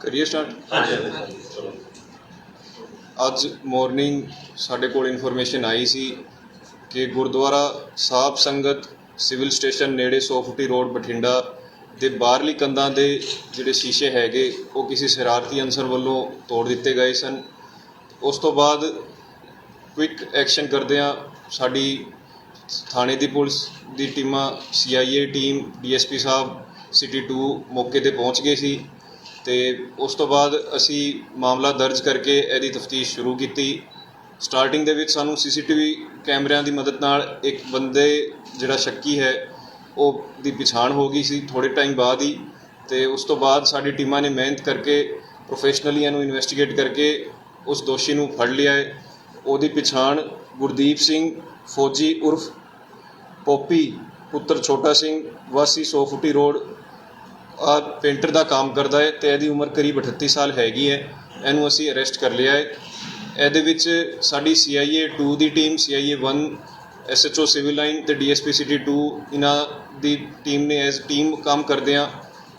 ਕਰੀਏ ਸਟਾਰਟ ਅੱਜ ਮਾਰਨਿੰਗ ਸਾਡੇ ਕੋਲ ਇਨਫੋਰਮੇਸ਼ਨ ਆਈ ਸੀ ਕਿ ਗੁਰਦੁਆਰਾ ਸਾਹਿਬ ਸੰਗਤ ਸਿਵਲ ਸਟੇਸ਼ਨ ਨੇੜੇ ਸੋਫਟੀ ਰੋਡ ਬਠਿੰਡਾ ਦੇ ਬਾਹਰਲੀ ਕੰਧਾਂ ਦੇ ਜਿਹੜੇ ਸ਼ੀਸ਼ੇ ਹੈਗੇ ਉਹ ਕਿਸੇ ਸ਼ਰਾਰਤੀ ਅਨਸਰ ਵੱਲੋਂ ਤੋੜ ਦਿੱਤੇ ਗਏ ਸਨ। ਉਸ ਤੋਂ ਬਾਅਦ ਕੁਇਕ ਐਕਸ਼ਨ ਕਰਦਿਆਂ ਸਾਡੀ ਥਾਣੇ ਦੀ ਪੁਲਿਸ ਦੀ ਟੀਮਾਂ ਸੀਆਈਏ ਟੀਮ ਡੀਐਸਪੀ ਸਾਹਿਬ ਸਿਟੀ 2 ਮੌਕੇ ਤੇ ਪਹੁੰਚ ਗਏ ਸੀ ਤੇ ਉਸ ਤੋਂ ਬਾਅਦ ਅਸੀਂ ਮਾਮਲਾ ਦਰਜ ਕਰਕੇ ਇਹਦੀ ਤਫਤੀਸ਼ ਸ਼ੁਰੂ ਕੀਤੀ। ਸਟਾਰਟਿੰਗ ਦੇ ਵਿੱਚ ਸਾਨੂੰ ਸੀਸੀਟੀਵੀ ਕੈਮਰਿਆਂ ਦੀ ਮਦਦ ਨਾਲ ਇੱਕ ਬੰਦੇ ਜਿਹੜਾ ਸ਼ੱਕੀ ਹੈ, ਉਹ ਦੀ ਪਛਾਣ ਹੋ ਗਈ ਸੀ ਥੋੜੇ ਟਾਈਮ ਬਾਅਦ ਹੀ ਤੇ ਉਸ ਤੋਂ ਬਾਅਦ ਸਾਡੀ ਟੀਮਾਂ ਨੇ ਮਿਹਨਤ ਕਰਕੇ ਪ੍ਰੋਫੈਸ਼ਨਲੀ ਇਹਨੂੰ ਇਨਵੈਸਟੀਗੇਟ ਕਰਕੇ ਉਸ ਦੋਸ਼ੀ ਨੂੰ ਫੜ ਲਿਆ ਹੈ। ਉਹਦੀ ਪਛਾਣ ਗੁਰਦੀਪ ਸਿੰਘ ਫੌਜੀ ਉਰਫ ਪੋਪੀ ਪੁੱਤਰ ਛੋਟਾ ਸਿੰਘ ਵਾਸੀ 100 ਫੁੱਟੀ ਰੋਡ। ਆ ਪੇਂਟਰ ਦਾ ਕੰਮ ਕਰਦਾ ਹੈ ਤੇ ਇਹਦੀ ਉਮਰ ਕਰੀਬ 38 ਸਾਲ ਹੈਗੀ ਹੈ। ਇਹਨੂੰ ਅਸੀਂ ਅਰੈਸਟ ਕਰ ਲਿਆ ਹੈ। ਇਹਦੇ ਵਿੱਚ ਸਾਡੀ CIA 2 ਦੀ team CIA 1 SHO civil line ਤੇ DSP ਸਿਟੀ 2 ਇਹਨਾਂ ਦੀ ਟੀਮ ਨੇ ਐਜ਼ ਟੀਮ ਕੰਮ ਕਰਦੇ ਆ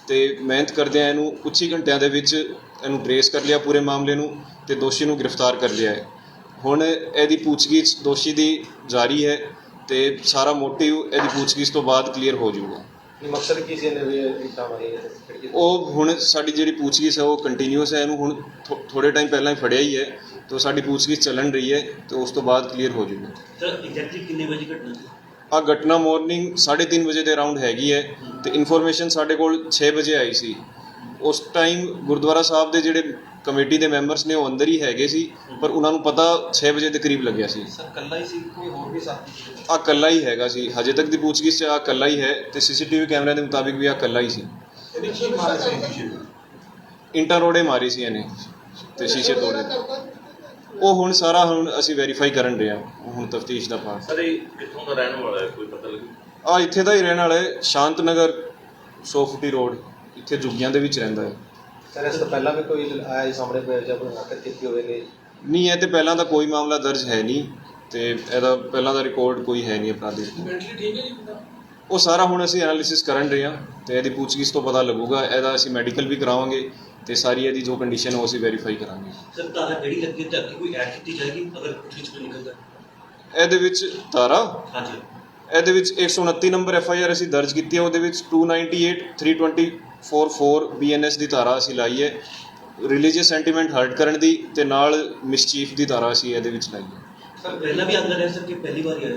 ਤੇ ਮਿਹਨਤ ਕਰਦੇ ਆ ਇਹਨੂੰ। ਕੁਝ ਹੀ ਘੰਟਿਆਂ ਦੇ ਵਿੱਚ ਇਹਨੂੰ ਟ੍ਰੇਸ ਕਰ ਲਿਆ ਪੂਰੇ ਮਾਮਲੇ ਨੂੰ ਤੇ ਦੋਸ਼ੀ ਨੂੰ ਗ੍ਰਿਫਤਾਰ ਕਰ ਲਿਆ ਹੈ। ਹੁਣ ਇਹਦੀ ਪੁੱਛਗਿੱਛ ਦੋਸ਼ੀ ਦੀ ਜਾਰੀ ਹੈ ਤੇ ਸਾਰਾ ਮੋਟਿਵ ਇਹਦੀ ਪੁੱਛਗਿੱਛ ਤੋਂ ਬਾਅਦ ਕਲੀਅਰ ਹੋ ਜਾਊਗਾ। ਇਹ ਮਕਸਦ ਕੀ ਸੀ ਇਹਨੇ ਵੀ ਇਟਾ ਉਹ ਹੁਣ ਸਾਡੀ ਜਿਹੜੀ ਪੁੱਛਗਿੱਛ ਹੈ ਉਹ ਕੰਟੀਨਿਊਸ ਹੈ ਇਹਨੂੰ ਹੁਣ ਥੋੜੇ ਟਾਈਮ ਪਹਿਲਾਂ ਹੀ ਫੜਿਆ ਹੀ ਹੈ ਤੇ ਸਾਡੀ ਪੁੱਛਗਿੱਛ ਚੱਲਣ ਰਹੀ ਹੈ ਤੇ ਉਸ ਤੋਂ ਬਾਅਦ ਕਲੀਅਰ ਹੋ ਜਾਊਗਾ। ਸਰ ਐਗਜ਼ੈਕਟਲੀ ਕਿੰਨੇ ਵਜੇ ਘਟਨਾ ਸੀ ਆ ਘਟਨਾ ਮਾਰਨਿੰਗ 3:30 ਵਜੇ ਦੇ ਅਰਾਊਂਡ ਹੈਗੀ ਹੈ ਤੇ ਇਨਫੋਰਮੇਸ਼ਨ ਸਾਡੇ ਕੋਲ 6 ਵਜੇ ਆਈ ਸੀ। ਉਸ ਟਾਈਮ ਗੁਰਦੁਆਰਾ ਸਾਹਿਬ ਦੇ ਜਿਹੜੇ ਕਮੇਟੀ ਦੇ ਮੈਂਬਰਸ ਨੇ ਉਹ ਅੰਦਰ ਹੀ ਹੈਗੇ ਸੀ ਪਰ ਉਹਨਾਂ ਨੂੰ ਪਤਾ 6 ਵਜੇ ਦੇ ਕਰੀਬ ਲੱਗਿਆ ਸੀ। ਸਰ ਕੱਲਾ ਹੀ ਸੀ ਕੋਈ ਹੋਰ ਵੀ ਸਾਥੀ ਸੀ? ਆ ਕੱਲਾ ਹੀ ਹੈਗਾ ਸੀ। ਹਜੇ ਤੱਕ ਦੀ ਪੁੱਛਗਿੱਛ 'ਚ ਆ ਕੱਲਾ ਹੀ ਹੈ ਤੇ ਸੀਸੀਟੀਵੀ ਕੈਮਰਿਆਂ ਦੇ ਮੁਤਾਬਿਕ ਵੀ ਆ ਕੱਲਾ ਹੀ ਸੀ। ਸੀ ਇੰਟਰ ਰੋੜੇ ਮਾਰੀ ਸੀ ਇਹਨੇ ਤੇ ਸ਼ੀਸ਼ੇ ਤੋੜੇ ਉਹ ਹੁਣ ਸਾਰਾ ਹੁਣ ਅਸੀਂ ਵੈਰੀਫਾਈ ਕਰਨ ਰਹੇ ਹਾਂ ਹੁਣ ਤਫਤੀਸ਼ ਦਾ ਪਾਰਟ ਸਰ ਇਹ ਕਿੱਥੋਂ ਦਾ ਰਹਿਣ ਵਾਲਾ ਹੈ? ਕੋਈ ਪਤਾ ਲੱਗਿਆ ਆ ਇੱਥੇ ਦਾ ਹੀ ਰਹਿਣ ਵਾਲਾ ਹੈ ਸ਼ਾਂਤ ਨਗਰ 100 ਫੁੱਟੀ ਰੋਡ ਇੱਥੇ ਜੁਗੀਆਂ ਦੇ ਵਿੱਚ ਰਹਿੰਦਾ ਹੈ। ਸਰ ਇਸ ਤੋਂ ਪਹਿਲਾਂ ਵੀ ਕੋਈ ਆਇਆ ਸੀ ਸਾਹਮਣੇ ਕੋਈ ਜਬ ਹਰਕਤ ਕੀਤੀ ਹੋਵੇ ਨੇ ਨਹੀਂ ਇਹ ਤੇ ਪਹਿਲਾਂ ਦਾ ਕੋਈ ਮਾਮਲਾ ਦਰਜ ਹੈ ਨਹੀਂ ਤੇ ਇਹਦਾ ਪਹਿਲਾਂ ਦਾ ਰਿਕਾਰਡ ਕੋਈ ਹੈ ਨਹੀਂ ਅਪਰਾਧਿਕ ਮੈਂਟਲੀ ਠੀਕ ਹੈ ਜੀ ਬੰਦਾ? ਉਹ ਸਾਰਾ ਹੁਣ ਅਸੀਂ ਐਨਾਲਿਸਿਸ ਕਰਨ ਰਹੇ ਹਾਂ ਤੇ ਇਹਦੀ ਪੁੱਛਗਿੱਛ ਤੋਂ ਪਤਾ ਲੱਗੂਗਾ ਇਹਦਾ ਅਸੀਂ ਮੈਡੀਕਲ ਵੀ ਕਰਾਵਾਂਗੇ ਤੇ ਸਾਰੀ ਇਹਦੀ ਜੋ ਕੰਡੀਸ਼ਨ ਉਹ ਅਸੀਂ ਵੈਰੀਫਾਈ ਕਰਾਂਗੇ। ਸਰ ਤਾਰਾ ਕਿਹੜੀ ਲੱਗੀ ਤੇ ਅੱਗੇ ਕੋਈ ਐਡ ਕੀਤੀ ਜਾਏਗੀ ਅਗਰ ਕੁਝ ਵਿੱਚ ਕੋਈ ਨਿਕਲਦਾ? ਇਹਦੇ ਵਿੱਚ ਧਾਰਾ ਹਾਂਜੀ। ਇਹਦੇ ਵਿੱਚ 129 ਨੰਬਰ ਐਫ ਆਈ ਆਰ ਅਸੀਂ ਦਰਜ ਕੀਤੀ ਹੈ ਉਹਦੇ ਵਿੱਚ 298 324 ਬੀਐਨਐਸ ਦੀ ਧਾਰਾ ਅਸੀਂ ਲਾਈ ਹੈ। ਰਿਲੀਜੀਅਸ ਸੈਂਟੀਮੈਂਟ ਹਰਟ ਕਰਨ ਦੀ ਤੇ ਨਾਲ ਮਿਸਚੀਫ ਦੀ ਧਾਰਾ ਅਸੀਂ ਇਹਦੇ ਵਿੱਚ ਲਾਈ ਹੈ। ਸਰ ਪਹਿਲਾਂ ਵੀ ਅੰਦਰ ਹੈ ਸਰ ਕਿ ਪਹਿਲੀ ਵਾਰ ਹੀ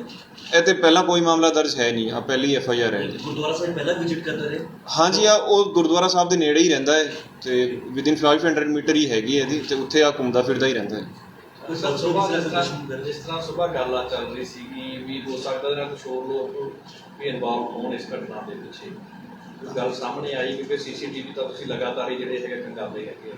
ਇਹ ਤੇ ਪਹਿਲਾਂ ਕੋਈ ਮਾਮਲਾ ਦਰਜ ਹੈ ਨਹੀਂ ਆ ਪਹਿਲੀ ਐਫ ਆਈ ਆਰ ਹੈ। ਗੁਰਦੁਆਰਾ ਸਾਹਿਬ ਪਹਿਲਾਂ ਵਿਜ਼ਿਟ ਕਰਦਾ ਰਹੇ? ਹਾਂਜੀ ਆ ਉਹ ਗੁਰਦੁਆਰਾ ਸਾਹਿਬ ਦੇ ਨੇੜੇ ਹੀ ਰਹਿੰਦਾ ਹੈ ਤੇ ਵਿਦਿਨ 500 ਮੀਟਰ ਹੀ ਹੈਗੀ ਹੈ ਇਹਦੀ ਤੇ ਉੱਥੇ ਆ ਘੁੰਮਦਾ ਫਿਰਦਾ ਹੀ ਰਹਿੰਦਾ ਹੈ। ਸਰ ਪਰਸੋਂ ਸੁਬਾਹ ਵੀ ਜਿਸ ਸਰ ਤਰ੍ਹਾਂ ਕੁਛ ਨਹੀਂ ਜਿਸ ਤਰ੍ਹਾਂ ਸੁਬਾਹ ਗੱਲਾਂ ਚੱਲ ਰਹੀ ਸੀਗੀ ਵੀ ਹੋ ਸਕਦਾ ਇਹਨਾਂ ਕੁਝ ਹੋਰ ਲੋਕ ਵੀ ਇਨਵੋਲਵ ਹੋਣ ਇਸ ਘਟਨਾ ਦੇ ਪਿੱਛੇ ਗੱਲ ਸਾਹਮਣੇ ਆਈ ਕਿਉਂਕਿ ਸੀਸੀਟੀਵੀ ਤਾਂ ਤੁਸੀਂ ਲਗਾਤਾਰ ਹੀ ਜਿਹੜੇ ਹੈਗੇ ਖੰਗਾਲਦੇ ਹੈਗੇ।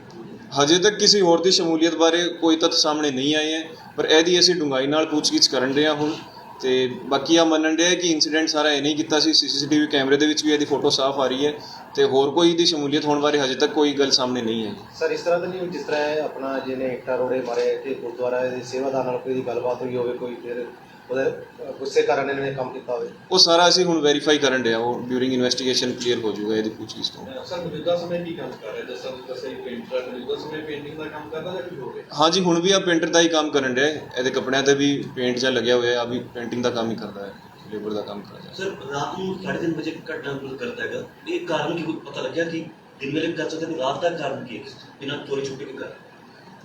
ਹਜੇ ਤੱਕ ਕਿਸੇ ਹੋਰ ਦੀ ਸ਼ਮੂਲੀਅਤ ਬਾਰੇ ਕੋਈ ਤੱਥ ਸਾਹਮਣੇ ਨਹੀਂ ਆਏ ਹੈ ਪਰ ਇਹਦੀ ਅਸੀਂ ਡੂੰਘਾਈ ਨਾਲ ਪੁੱਛਗਿੱਛ ਕਰਨ ਰਹੇ ਹਾਂ ਹੁਣ ਤੇ ਬਾਕੀ ਆ ਮੰਨਣ ਰਿਹਾ ਕਿ ਇਨਸੀਡੈਂਟ ਸਾਰਾ ਇਹ ਨਹੀਂ ਕੀਤਾ ਸੀ ਸੀਸੀਟੀਵੀ ਕੈਮਰੇ ਦੇ ਵਿੱਚ ਵੀ ਇਹਦੀ ਫੋਟੋ ਸਾਫ਼ ਆ ਰਹੀ ਹੈ ਤੇ ਹੋਰ ਕੋਈ ਇਹਦੀ ਸ਼ਮੂਲੀਅਤ ਹੋਣ ਬਾਰੇ ਹਜੇ ਤੱਕ ਕੋਈ ਗੱਲ ਸਾਹਮਣੇ ਨਹੀਂ ਹੈ ਸਰ, ਇਸ ਤਰ੍ਹਾਂ ਤਾਂ ਨਹੀਂ ਜਿਸ ਤਰ੍ਹਾਂ ਇਹ ਆਪਣਾ ਜਿਹਨੇ ਇੱਟਾਂ ਰੋੜੇ ਮਾਰੇ ਤੇ ਗੁਰਦੁਆਰਾ ਦੇ ਸੇਵਾਦਾਰ ਨਾਲ ਕੋਈ ਗੱਲਬਾਤ ਹੋਈ ਹੋਵੇ, ਕੋਈ ਫਿਰ ਉਹਦੇ ਗੁੱਸੇ ਕਾਰਨ ਇਹਨੇ ਕੰਮ ਕੀਤਾ ਹੋਵੇ। ਉਹ ਸਾਰਾ ਅਸੀਂ ਹੁਣ ਵੈਰੀਫਾਈ ਕਰਨ ਰਹੇ ਹਾਂ ਉਹ ਡਿਊਰਿੰਗ ਇਨਵੈਸਟੀਗੇਸ਼ਨ ਕਲੀਅਰ ਹੋ ਜਾਊਗਾ ਇਹਦੀ ਪੁੱਛਗਿੱਛ ਤੋਂ। ਸਰ ਮੌਜੂਦਾ ਸਮੇਂ ਕੀ ਕੰਮ ਕਰ ਰਿਹਾ? ਦੱਸਾਂ ਦੱਸਿਆ ਪੇਂਟਰ ਮੌਜੂਦਾ ਸਮੇਂ ਪੇਂਟਿੰਗ ਦਾ ਕੰਮ ਕਰਦਾ ਜਾਂ ਕੁਝ ਹੋਰ ਹੈ? ਹਾਂਜੀ ਹੁਣ ਵੀ ਆ ਪੇਂਟਰ ਦਾ ਹੀ ਕੰਮ ਕਰਨ ਰਿਹਾ ਹੈ ਇਹਦੇ ਕੱਪੜਿਆਂ ਤੇ ਵੀ ਪੇਂਟ ਜਾਂ ਲੱਗਿਆ ਹੋਇਆ ਆ ਵੀ ਪੇਂਟਿੰਗ ਦਾ ਕੰਮ ਹੀ ਕਰਦਾ ਹੈ ਲੇਬਰ ਦਾ ਕੰਮ ਕਰਦਾ ਹੈ। ਸਰ ਰਾਤ ਨੂੰ 3:30 ਵਜੇ ਘਟਨਾ ਨੂੰ ਕਰਦਾ ਹੈਗਾ। ਇਹ ਕਾਰਨ ਕੀ ਕੋਈ ਪਤਾ ਲੱਗਿਆ ਕਿ ਦਿਨ ਵੇਲੇ ਕਰ ਸਕਦੇ ਨੇ ਰਾਤ ਦਾ ਕਾਰਨ ਕੀ ਹੈ? ਬਿਨਾਂ ਚੋਰੀ ਛੁਪੇ ਕੇ ਕਰ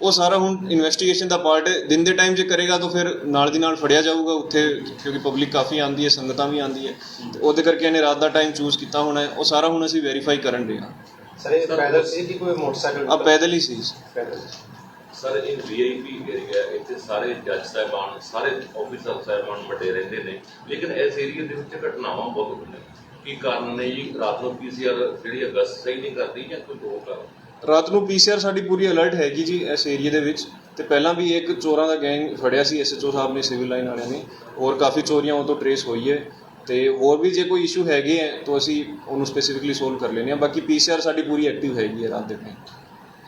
ਉਹ ਸਾਰਾ ਹੁਣ ਇਨਵੈਸਟੀਗੇਸ਼ਨ ਦਾ ਪਾਰਟ ਦਿਨ ਦੇ ਟਾਈਮ ਜੇ ਕਰੇਗਾ ਤਾਂ ਫਿਰ ਨਾਲ ਦੀ ਨਾਲ ਫੜਿਆ ਜਾਊਗਾ ਉੱਥੇ ਕਿਉਂਕਿ ਪਬਲਿਕ ਕਾਫੀ ਆਂਦੀ ਹੈ ਸੰਗਤਾਂ ਵੀ ਆਂਦੀ ਹੈ। ਤੇ ਉਹਦੇ ਕਰਕੇ ਇਹਨੇ ਰਾਤ ਦਾ ਟਾਈਮ ਚੂਜ਼ ਕੀਤਾ ਹੋਣਾ ਹੈ। ਉਹ ਸਾਰਾ ਹੁਣ ਅਸੀਂ ਵੈਰੀਫਾਈ ਕਰਨ ਰਹੇ ਹਾਂ। ਸਰ ਇਹ ਪੈਦਲ ਸੀ ਕਿ ਕੋਈ ਮੋਟਰਸਾਈਕਲ? ਆ ਪੈਦਲ ਹੀ ਸੀ। ਪੈਦਲ ਸਰ ਇਹ ਵੀਆਈਪੀ ਏਰੀਆ ਇੱਥੇ ਸਾਰੇ ਜੱਜ ਸਾਹਿਬਾਨ ਸਾਰੇ ਆਫੀਸਰ ਸਾਹਿਬਾਨ ਵੱਡੇ ਰਹਿੰਦੇ ਨੇ। ਲੇਕਿਨ ਇਸ ਏਰੀਆ ਦੇ ਵਿੱਚ ਘਟਨਾਵਾਂ ਬਹੁਤ ਹੁੰਦੀਆਂ ਕੀ ਕਾਰਨ ਨੇ ਜੀ? ਰਾਤ ਨੂੰ ਪੀਸੀਆਰ ਜਿਹੜੀ ਅਗਸਤ ਸਹੀ ਨਹੀਂ ਕਰਦੀ ਜਾਂ ਕੋਈ ਹੋਰ ਕਾਰਨ? ਰਾਤ ਨੂੰ ਪੀਸੀਆਰ ਸਾਡੀ ਪੂਰੀ ਅਲਰਟ ਹੈਗੀ ਜੀ ਇਸ ਏਰੀਆ ਦੇ ਵਿੱਚ। ਤੇ ਪਹਿਲਾਂ ਵੀ ਇੱਕ ਚੋਰਾਂ ਦਾ ਗੈਂਗ ਫੜਿਆ ਸੀ ਐਸਐਚਓ ਸਾਹਿਬ ਨੇ ਸਿਵਲ ਲਾਈਨ ਵਾਲਿਆਂ ਨੇ। ਹੋਰ ਕਾਫੀ ਚੋਰੀਆਂ ਉਹ ਤੋਂ ਟਰੇਸ ਹੋਈ ਹੈ। ਤੇ ਹੋਰ ਵੀ ਜੇ ਕੋਈ ਇਸ਼ੂ ਹੈਗੇ ਹੈ ਤਾਂ ਅਸੀਂ ਉਹਨੂੰ ਸਪੈਸੀਫਿਕਲੀ ਸੋਲਵ ਕਰ ਲੈਂਦੇ ਹਾਂ। ਬਾਕੀ ਪੀਸੀਆਰ ਸਾਡੀ ਪੂਰੀ ਐਕਟਿਵ ਹੈਗੀ ਹੈ ਰਾਤ ਦੇ ਟਾਈਮ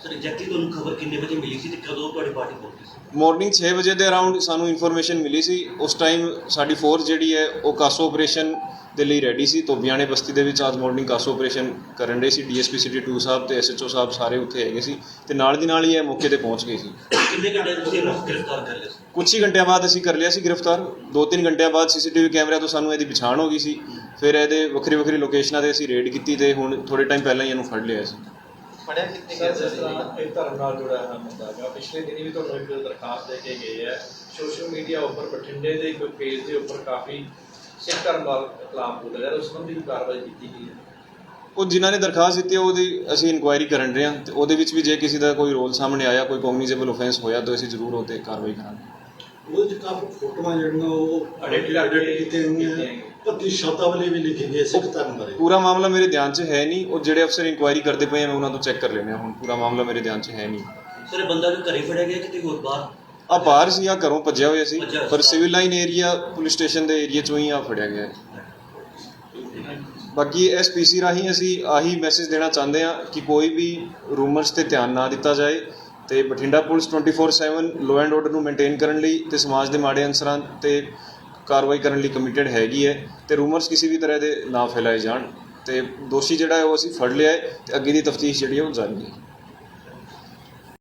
ਸਰ ਐਗਜ਼ੈਕਟਲੀ ਤੁਹਾਨੂੰ ਖਬਰ ਕਿੰਨੇ ਵਜੇ ਮਿਲੀ ਸੀ ਤੇ ਕਦੋਂ ਤੁਹਾਡੀ ਪਾਰਟੀ ਪਹੁੰਚੀ ਸੀ? ਮਾਰਨਿੰਗ 6 ਵਜੇ ਦੇ ਅਰਾਊਂਡ ਸਾਨੂੰ ਇਨਫੋਰਮੇਸ਼ਨ ਮਿਲੀ ਸੀ। ਉਸ ਟਾਈਮ ਸਾਡੀ ਫੋਰਸ ਜਿਹੜੀ ਹੈ ਉਹ ਕਾਸੋ ਆਪਰੇਸ਼ਨ ਦੇ ਲਈ ਰੈਡੀ ਸੀ। ਧੋਬੀਆਣੇ ਬਸਤੀ ਦੇ ਵਿੱਚ ਅੱਜ ਮਾਰਨਿੰਗ ਕਾਸੋ ਆਪਰੇਸ਼ਨ ਕਰਨ ਰਹੇ ਸੀ। ਡੀਐਸਪੀ ਸਿਟੀ 2 ਸਾਹਿਬ ਤੇ ਐਸਐਚਓ ਸਾਹਿਬ ਸਾਰੇ ਉੱਥੇ ਹੈਗੇ ਸੀ ਤੇ ਨਾਲ ਦੀ ਨਾਲ ਹੀ ਇਹ ਮੌਕੇ ਤੇ ਪਹੁੰਚ ਗਏ ਸੀ। ਕਿੰਨੇ ਘੰਟੇ ਤੁਸੀਂ ਇਹਨੂੰ ਗ੍ਰਿਫਤਾਰ ਕਰ ਲਿਆ ਸੀ? ਕੁਝ ਹੀ ਘੰਟਿਆਂ ਬਾਅਦ ਅਸੀਂ ਕਰ ਲਿਆ ਸੀ ਗ੍ਰਿਫਤਾਰ। 2-3 ਘੰਟਿਆਂ ਬਾਅਦ ਸੀਸੀਟੀਵੀ ਕੈਮਰਿਆਂ ਤੋਂ ਸਾਨੂੰ ਇਹਦੀ ਪਛਾਣ ਹੋ ਗਈ ਸੀ। ਫਿਰ ਇਹਦੇ ਵੱਖਰੀ ਵੱਖਰੀ ਲੋਕੇਸ਼ਨਾਂ ਤੇ ਅਸੀਂ ਰੇਡ ਕੀਤੀ ਤੇ ਹੁਣ ਥੋੜੇ ਟਾਈਮ ਪਹਿਲਾਂ ਹੀ ਇਹਨੂੰ ਫੜ ਲਿਆ ਸੀ। ਫੜਿਆ ਕਿੱਥੇ ਸਰ ਜਿਸ ਤਰ੍ਹਾਂ ਇਹ ਧਰਮ ਨਾਲ ਜੁੜਿਆ ਹੋਇਆ ਮੁੱਦਾ ਹੈਗਾ। ਪਿਛਲੇ ਦਿਨੀ ਵੀ ਤੁਹਾਨੂੰ ਇੱਕ ਦਰਖਾਸਤ ਦੇ ਕੇ ਗਏ ਹੈ ਸੋਸ਼ਲ ਮੀਡੀਆ ਉੱਪਰ ਬਠਿੰਡੇ ਦੇ ਇੱਕ ਪੇਜ ਦੇ ਉੱਪਰ ਕਾਫੀ ਸਿੱਖ ਧਰਮ ਨਾਲ ਖਿਲਾਫ ਬੋਲਿਆ ਜਾ ਰਿਹਾ ਉਸ ਸੰਬੰਧੀ ਵੀ ਕਾਰਵਾਈ ਕੀਤੀ ਗਈ ਹੈ। ਉਹ ਜਿਨ੍ਹਾਂ ਨੇ ਦਰਖਾਸਤ ਦਿੱਤੀ ਹੈ ਉਹਦੀ ਅਸੀਂ ਇਨਕੁਆਇਰੀ ਕਰਨ ਰਹੇ ਹਾਂ ਤੇ ਉਹਦੇ ਵਿੱਚ ਵੀ ਜੇ ਕਿਸੇ ਦਾ ਕੋਈ ਰੋਲ ਸਾਹਮਣੇ ਆਇਆ ਕੋਈ ਕੌਗਨੀਜ਼ੇਬਲ ਆਫੈਂਸ ਹੋਇਆ ਤਾਂ ਅਸੀਂ ਜ਼ਰੂਰ ਉਹਤੇ ਕਾਰਵਾਈ ਕਰਾਂਗੇ। ਉਹਦੇ ਚ ਕਾਫੀ ਫੋਟੋਆਂ ਜਿਹੜੀਆਂ ਉਹ Edit ਐਡਿਟ ਕਰਕੇ ਕੀਤੀਆਂ ਹੋਈਆਂ ਕੀਤੀਆਂ ਪਤੀ ਸ਼ਬਦਾਵਲੀ ਵੀ ਲਿਖੀ ਗਈ ਹੈ ਸਿੱਖ ਧਰਮ ਬਾਰੇ। ਪੂਰਾ ਮਾਮਲਾ ਮੇਰੇ ਧਿਆਨ 'ਚ ਹੈ ਨਹੀਂ। ਉਹ ਜਿਹੜੇ ਅਫਸਰ ਇਨਕੁਆਇਰੀ ਕਰਦੇ ਪਏ ਆ ਮੈਂ ਉਹਨਾਂ ਤੋਂ ਚੈੱਕ ਕਰ ਲੈਣੇ ਹੁਣ ਪੂਰਾ ਮਾਮਲਾ ਮੇਰੇ ਧਿਆਨ 'ਚ ਹੈ ਨਹੀਂ। ਸਰ ਇਹ ਬੰਦਾ ਵੀ ਘਰੇ ਫੜਿਆ ਗਿਆ ਕਿਤੇ ਹੋਰ ਬਾਹਰ? ਆ ਬਾਹਰ ਸੀ ਆ ਘਰੋਂ ਭੱਜਿਆ ਹੋਇਆ ਸੀ ਪਰ ਸੀ। Civil line area police station ਦੇ ਏਰੀਆ 'ਚੋਂ ਹੀ ਆ ਫੜਿਆ ਗਿਆ ਬਾਕੀ ਇਸ ਪੀਸੀ ਰਾਹੀਂ ਅਸੀਂ ਆਹੀ ਮੈਸੇਜ ਦੇਣਾ ਚਾਹੁੰਦੇ ਹਾਂ ਕਿ ਕੋਈ ਵੀ ਰੂਮਰਸ ਤੇ ਧਿਆਨ ਨਾ ਦਿੱਤਾ ਜਾਏ ਤੇ Bathinda police 24/7 law and order ਨੂੰ ਮੇਨਟੇਨ ਕਰਨ ਲਈ ਤੇ ਸਮਾਜ ਦੇ ਮਾੜੇ ਅਨਸਰਾਂ ਤੇ ਕਾਰਵਾਈ ਕਰਨ ਲਈ ਕਮਿਟਡ ਹੈਗੀ ਹੈ ਤੇ ਰੂਮਰਸ ਕਿਸੇ ਵੀ ਤਰ੍ਹਾਂ ਦੇ ਨਾ ਫੈਲਾਏ ਜਾਣ ਤੇ ਦੋਸ਼ੀ ਜਿਹੜਾ ਹੈ ਉਹ ਅਸੀਂ ਫੜ ਲਿਆ ਹੈ ਤੇ ਅੱਗੇ ਦੀ ਤਫਤੀਸ਼ ਜਿਹੜੀ ਹੈ ਉਹ ਜਾਰੀ ਹੈ